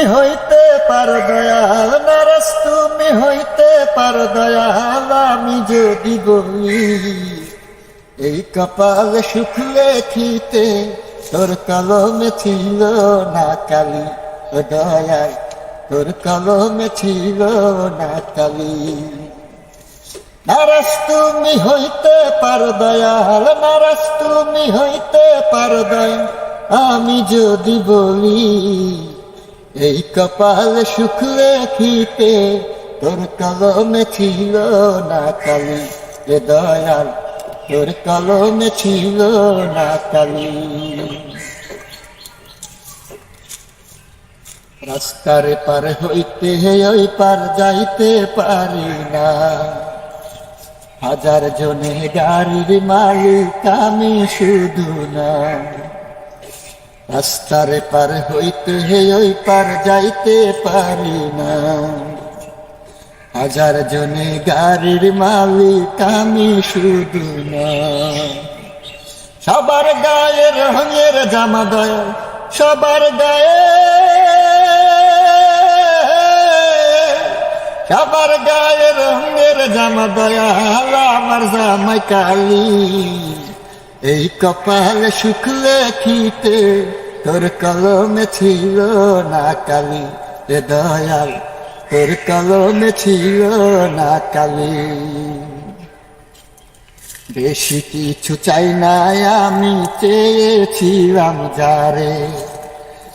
তুমি হইতে পারো দয়াল, নারাজ তুমি হইতে পারো দয়াল, আমি যদি বলি, এই কপাল সুখ লেখিতে তোর কলমে ছিল না কালি, ও দয়াল তোর কলমে ছিল না কালি। নারাজ তুমি হইতে পারো দয়াল, নারাজ তুমি হইতে পারো দয়াল, আমি যদি বলি এই কপাল সুখ লেখিতে তোর কলমে ছিল না কালি এ দয়াল, তোর কলমে ছিল না কালি রাস্তার পার হইতে ওই পার যাইতে পারি না। হাজার জনে গাড়ির মালিক আমি শুধু না। রাস্তার পার হইতে হে ওই পার যাইতে পারি না। হাজার জনে গাড়ির মালিক আমি শুধু না। সবার গায়ে রঙের জামা দয়, সবার গায়ে সবার গায়ে রঙের জামা দয়াল আমার জামাই কালি। এই কপাল সুখ লেখিতে তোর কলমে ছিল না কালি, এ দয়াল। তোর কলমে ছিল না কালি। বেশি কিছু চাই না, আমি চেয়েছিলাম যারে।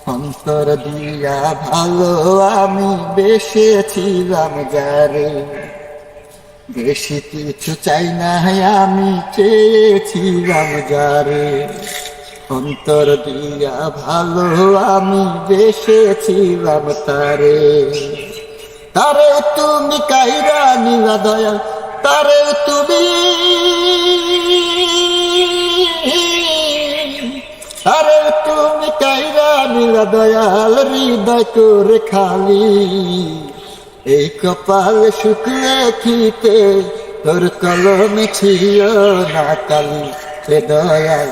অন্তর দিয়া ভালো আমি বেসেছিলাম যারে। বেশি কিছু চাই না, আমি চেয়েছিলাম যারে। অন্তর দিয়া ভালো আমি বেসেছিলাম তারে। তারে তুমি কাহিরা নিলা দয়াল, তারে তুমি। আরে তুমি কাইরা নিলা দয়াল, হৃদয় করে খালি। এই কপাল শুকলে খিতে তোর কলমে ছিল না কালি এ দয়াল।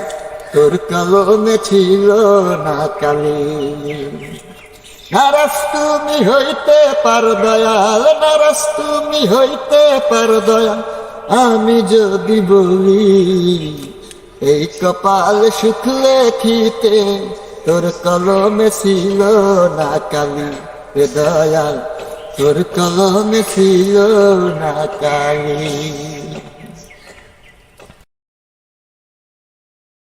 তোর কলমে ছিল না কালি। নারাজ তুমি হইতে পার দয়াল, নারাজ তুমি হইতে পার দয়াল, আমি যদি বলি, এই কপাল সুখ লেখিতে তোর কলমে ছিল না কালি। এ দয়াল, তোর কলমে ছিল না কালি।